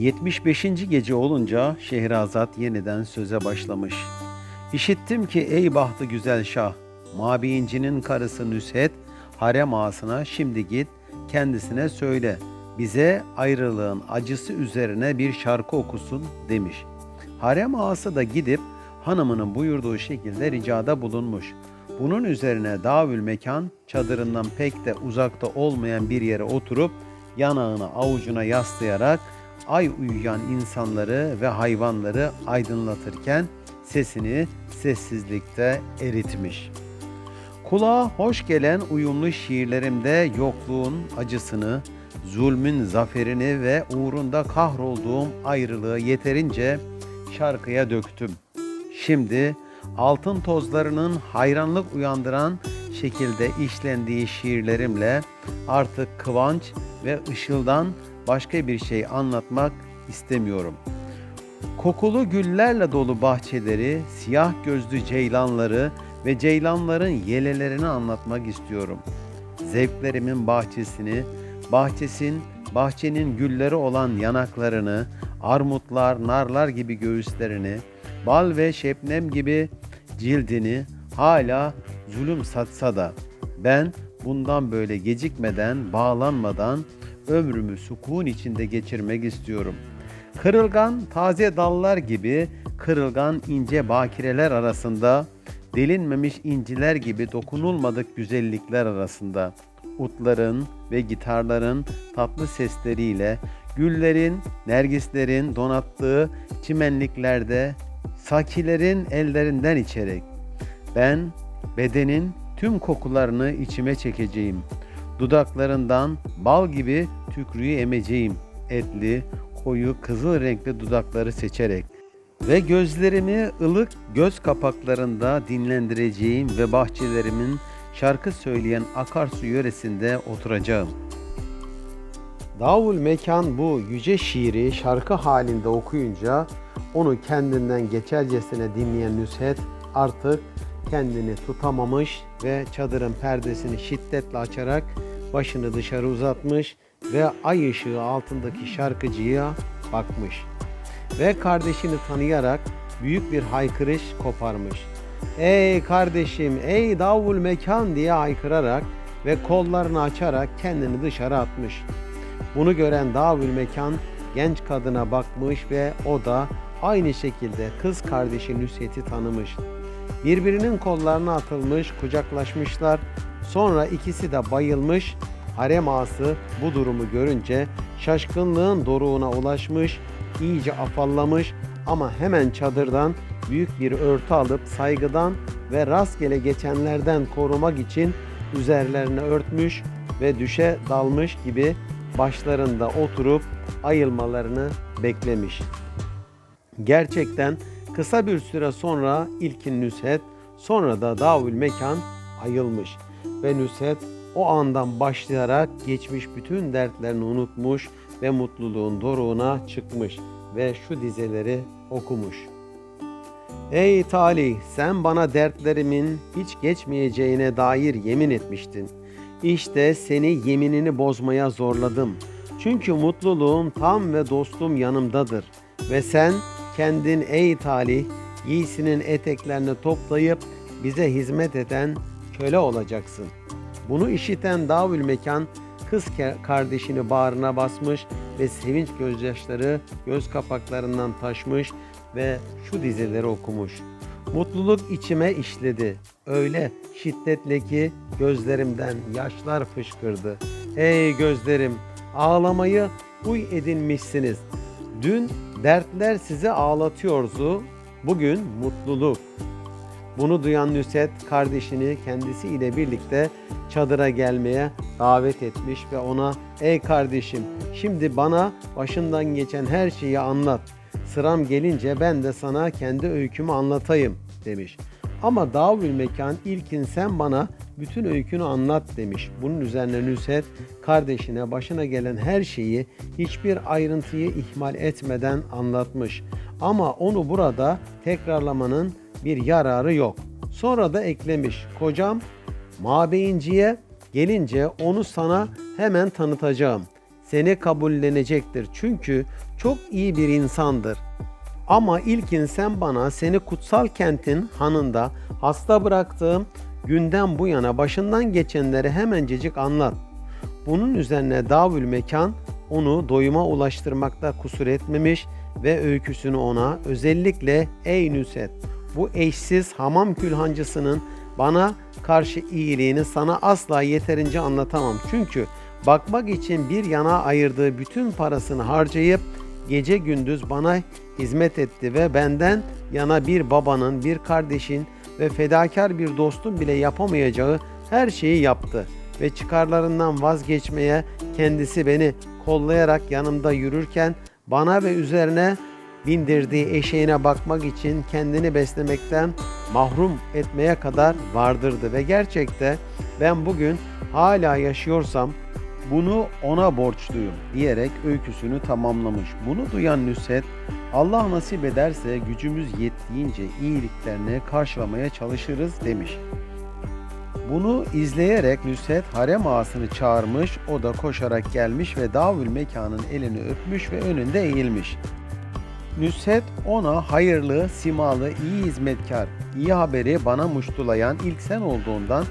75. gece olunca Şehrazat yeniden söze başlamış. İşittim ki ey bahtı güzel şah, Mabiyincinin karısı Nüshet, harem ağasına şimdi git kendisine söyle, bize ayrılığın acısı üzerine bir şarkı okusun demiş. Harem ağası da gidip hanımının buyurduğu şekilde ricada bulunmuş. Bunun üzerine Davül Mekan çadırından pek de uzakta olmayan bir yere oturup yanağını avucuna yaslayarak ay uyuyan insanları ve hayvanları aydınlatırken sesini sessizlikte eritmiş. Kulağa hoş gelen uyumlu şiirlerimde yokluğun acısını, zulmün zaferini ve uğrunda kahrolduğum ayrılığı yeterince şarkıya döktüm. Şimdi altın tozlarının hayranlık uyandıran şekilde işlendiği şiirlerimle artık kıvanç ve ışıldan başka bir şey anlatmak istemiyorum. Kokulu güllerle dolu bahçeleri, siyah gözlü ceylanları ve ceylanların yelelerini anlatmak istiyorum. Zevklerimin bahçesini, bahçesin, bahçenin gülleri olan yanaklarını, armutlar, narlar gibi göğüslerini, bal ve şebnem gibi cildini hala zulüm satsa da ben bundan böyle gecikmeden, bağlanmadan ömrümü sukun içinde geçirmek istiyorum. Kırılgan taze dallar gibi kırılgan ince bakireler arasında delinmemiş inciler gibi dokunulmadık güzellikler arasında utların ve gitarların tatlı sesleriyle güllerin, nergislerin donattığı çimenliklerde sakilerin ellerinden içerek ben bedenin tüm kokularını içime çekeceğim. Dudaklarından bal gibi tükrüğü emeceğim. Etli, koyu kızıl renkli dudakları seçerek ve gözlerimi ılık göz kapaklarında dinlendireceğim ve bahçelerimin şarkı söyleyen akarsu yöresinde oturacağım. Davul Mekan bu yüce şiiri şarkı halinde okuyunca onu kendinden geçercesine dinleyen Nüshet artık kendini tutamamış ve çadırın perdesini şiddetle açarak başını dışarı uzatmış ve ay ışığı altındaki şarkıcıya bakmış. Ve kardeşini tanıyarak büyük bir haykırış koparmış. Ey kardeşim, ey davul mekan diye haykırarak ve kollarını açarak kendini dışarı atmış. Bunu gören davul mekan genç kadına bakmış ve o da aynı şekilde kız kardeşi Nüsret'i tanımış. Birbirinin kollarına atılmış, kucaklaşmışlar. Sonra ikisi de bayılmış. Harem ağası bu durumu görünce şaşkınlığın doruğuna ulaşmış, iyice afallamış ama hemen çadırdan büyük bir örtü alıp saygıdan ve rastgele geçenlerden korumak için üzerlerine örtmüş ve düşe dalmış gibi başlarında oturup ayılmalarını beklemiş. Gerçekten kısa bir süre sonra ilkin Nüshet, sonra da Davül Mekan ayılmış ve Nüshet o andan başlayarak geçmiş bütün dertlerini unutmuş ve mutluluğun doruğuna çıkmış ve şu dizeleri okumuş. Ey talih sen bana dertlerimin hiç geçmeyeceğine dair yemin etmiştin. İşte seni yeminini bozmaya zorladım. Çünkü mutluluğum tam ve dostum yanımdadır. Ve sen kendin ey talih giysinin eteklerini toplayıp bize hizmet eden köle olacaksın. Bunu işiten Davül Mekan kız kardeşini bağrına basmış ve sevinç gözyaşları göz kapaklarından taşmış ve şu dizeleri okumuş. Mutluluk içime işledi. Öyle şiddetle ki gözlerimden yaşlar fışkırdı. Ey gözlerim, ağlamayı huy edinmişsiniz. Dün dertler sizi ağlatıyordu, bugün mutluluk. Bunu duyan Nüset kardeşini kendisiyle birlikte çadıra gelmeye davet etmiş ve ona ''Ey kardeşim şimdi bana başından geçen her şeyi anlat. Sıram gelince ben de sana kendi öykümü anlatayım.'' demiş. Ama Davül Mekan ilkin sen bana bütün öykünü anlat demiş. Bunun üzerine Nüset kardeşine başına gelen her şeyi hiçbir ayrıntıyı ihmal etmeden anlatmış. Ama onu burada tekrarlamanın bir yararı yok. Sonra da eklemiş. Kocam Mabeyinciye gelince onu sana hemen tanıtacağım. seni kabullenecektir. Çünkü çok iyi bir insandır. Ama ilkin sen bana seni kutsal kentin hanında hasta bıraktığım günden bu yana başından geçenleri hemencecik anlat. Bunun üzerine Davül Mekan onu doyuma ulaştırmakta kusur etmemiş ve öyküsünü ona özellikle ey Nüset bu eşsiz hamam külhancısının bana karşı iyiliğini sana asla yeterince anlatamam. Çünkü bakmak için bir yana ayırdığı bütün parasını harcayıp gece gündüz bana hizmet etti ve benden yana bir babanın, bir kardeşin ve fedakar bir dostun bile yapamayacağı her şeyi yaptı ve çıkarlarından vazgeçmeye kendisi beni kollayarak yanımda yürürken bana ve üzerine bindirdiği eşeğine bakmak için kendini beslemekten mahrum etmeye kadar vardırdı ve gerçekte ben bugün hala yaşıyorsam bunu ona borçluyum diyerek öyküsünü tamamlamış. Bunu duyan Nusret Allah nasip ederse gücümüz yettiğince iyiliklerini karşılamaya çalışırız demiş. Bunu izleyerek Nusret harem ağasını çağırmış, o da koşarak gelmiş ve Davül mekanın elini öpmüş ve önünde eğilmiş. Nusret ona hayırlı, simalı, iyi hizmetkar, iyi haberi bana muştulayan ilk sen olduğundan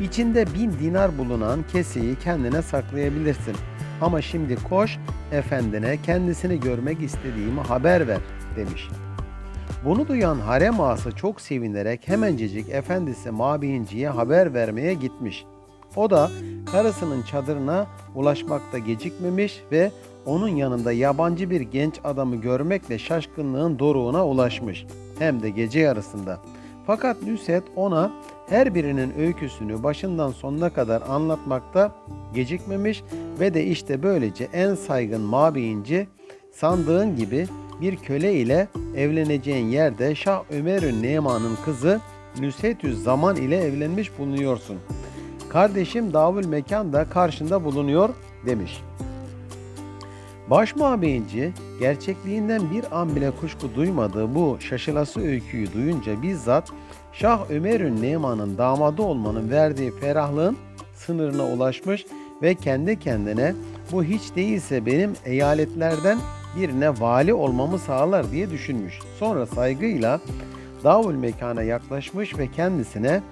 içinde bin dinar bulunan keseyi kendine saklayabilirsin. Ama şimdi koş efendine kendisini görmek istediğimi haber ver demiş. Bunu duyan harem ağası çok sevinerek hemencecik efendisi Mabiinci'ye haber vermeye gitmiş. O da karısının çadırına ulaşmakta gecikmemiş ve onun yanında yabancı bir genç adamı görmekle şaşkınlığın doruğuna ulaşmış. Hem de gece yarısında. Fakat Nüset ona her birinin öyküsünü başından sonuna kadar anlatmakta gecikmemiş ve de işte böylece en saygın mabiyinci sandığın gibi bir köle ile evleneceğin yerde Şah Ömer'ün Neman'ın kızı Nüsetüz Zaman ile evlenmiş bulunuyorsun. Kardeşim Davül Mekan da karşında bulunuyor demiş. Baş mabeyinci gerçekliğinden bir an bile kuşku duymadığı bu şaşılası öyküyü duyunca bizzat Şah Ömer'ün Neman'ın damadı olmanın verdiği ferahlığın sınırına ulaşmış ve kendi kendine bu hiç değilse benim eyaletlerden birine vali olmamı sağlar diye düşünmüş. Sonra saygıyla Davul mekana yaklaşmış ve kendisine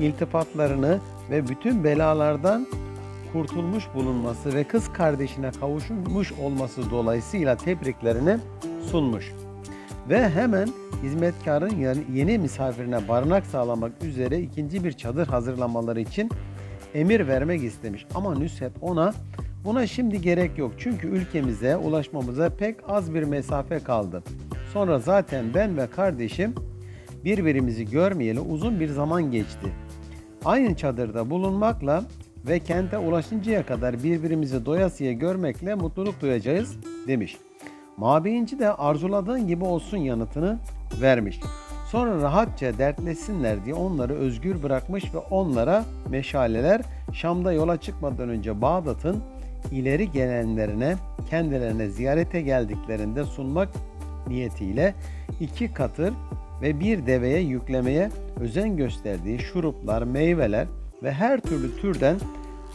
iltifatlarını ve bütün belalardan kurtulmuş bulunması ve kız kardeşine kavuşmuş olması dolayısıyla tebriklerini sunmuş. Ve hemen hizmetkarın yeni misafirine barınak sağlamak üzere ikinci bir çadır hazırlamaları için emir vermek istemiş. Ama Nusret ona buna şimdi gerek yok çünkü ülkemize ulaşmamıza pek az bir mesafe kaldı. Sonra zaten ben ve kardeşim birbirimizi görmeyeli uzun bir zaman geçti. Aynı çadırda bulunmakla ve kente ulaşıncaya kadar birbirimizi doyasıya görmekle mutluluk duyacağız demiş. Mabeyinci de arzuladığın gibi olsun yanıtını vermiş. Sonra rahatça dertlesinler diye onları özgür bırakmış ve onlara meşaleler Şam'da yola çıkmadan önce Bağdat'ın ileri gelenlerine kendilerine ziyarete geldiklerinde sunmak niyetiyle iki katır ve bir deveye yüklemeye özen gösterdiği şuruplar, meyveler ve her türlü türden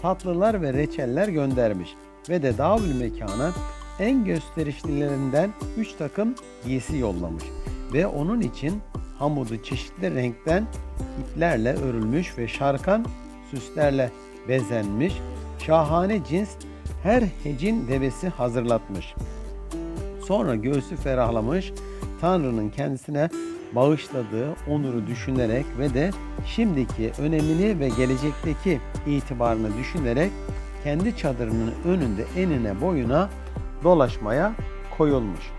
tatlılar ve reçeller göndermiş ve de Davül mekana en gösterişlilerinden üç takım giysi yollamış ve onun için hamudu çeşitli renkten iplerle örülmüş ve şarkan süslerle bezenmiş, şahane cins her hecin devesi hazırlatmış. Sonra göğsü ferahlamış, Tanrı'nın kendisine bağışladığı onuru düşünerek ve de şimdiki önemini ve gelecekteki itibarını düşünerek kendi çadırının önünde enine boyuna dolaşmaya koyulmuş.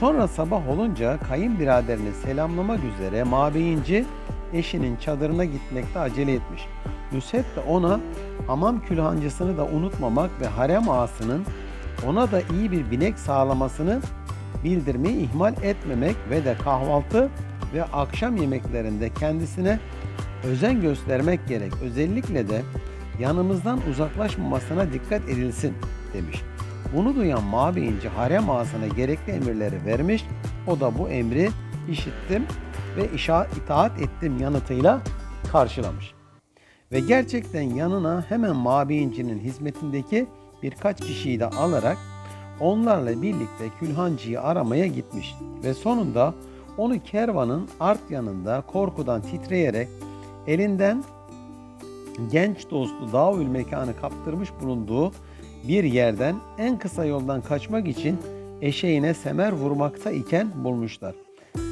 Sonra sabah olunca kayınbiraderini selamlamak üzere mabeyinci eşinin çadırına gitmekte acele etmiş. Nusret de ona hamam külhancısını da unutmamak ve harem ağasının ona da iyi bir binek sağlamasını bildirmeyi ihmal etmemek ve de kahvaltı ve akşam yemeklerinde kendisine özen göstermek gerek. Özellikle de yanımızdan uzaklaşmamasına dikkat edilsin demiş. Bunu duyan mabeyinci harem ağasına gerekli emirleri vermiş. O da bu emri işittim ve işa itaat ettim yanıtıyla karşılamış. Ve gerçekten yanına hemen mabeyincinin hizmetindeki birkaç kişiyi de alarak onlarla birlikte Külhancı'yı aramaya gitmiş ve sonunda onu kervanın art yanında korkudan titreyerek elinden genç dostu Davül mekanı kaptırmış bulunduğu bir yerden en kısa yoldan kaçmak için eşeğine semer vurmakta iken bulmuşlar.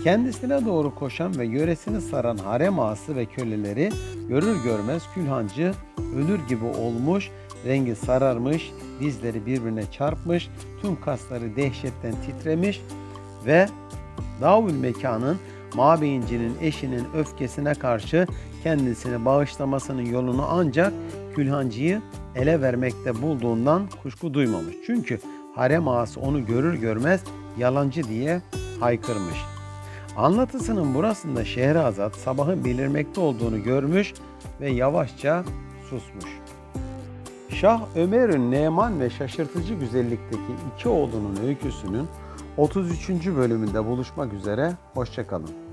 Kendisine doğru koşan ve yöresini saran harem ağası ve köleleri görür görmez Külhancı ölür gibi olmuş, rengi sararmış, dizleri birbirine çarpmış, tüm kasları dehşetten titremiş ve Davül mekanın Mabeyincinin eşinin öfkesine karşı kendisini bağışlamasının yolunu ancak Külhancı'yı ele vermekte bulduğundan kuşku duymamış. Çünkü harem ağası onu görür görmez yalancı diye haykırmış. Anlatısının burasında Şehrazat sabahın belirmekte olduğunu görmüş ve yavaşça susmuş. Şah Ömer'in Neman ve şaşırtıcı güzellikteki iki oğlunun öyküsünün 33. bölümünde buluşmak üzere. Hoşçakalın.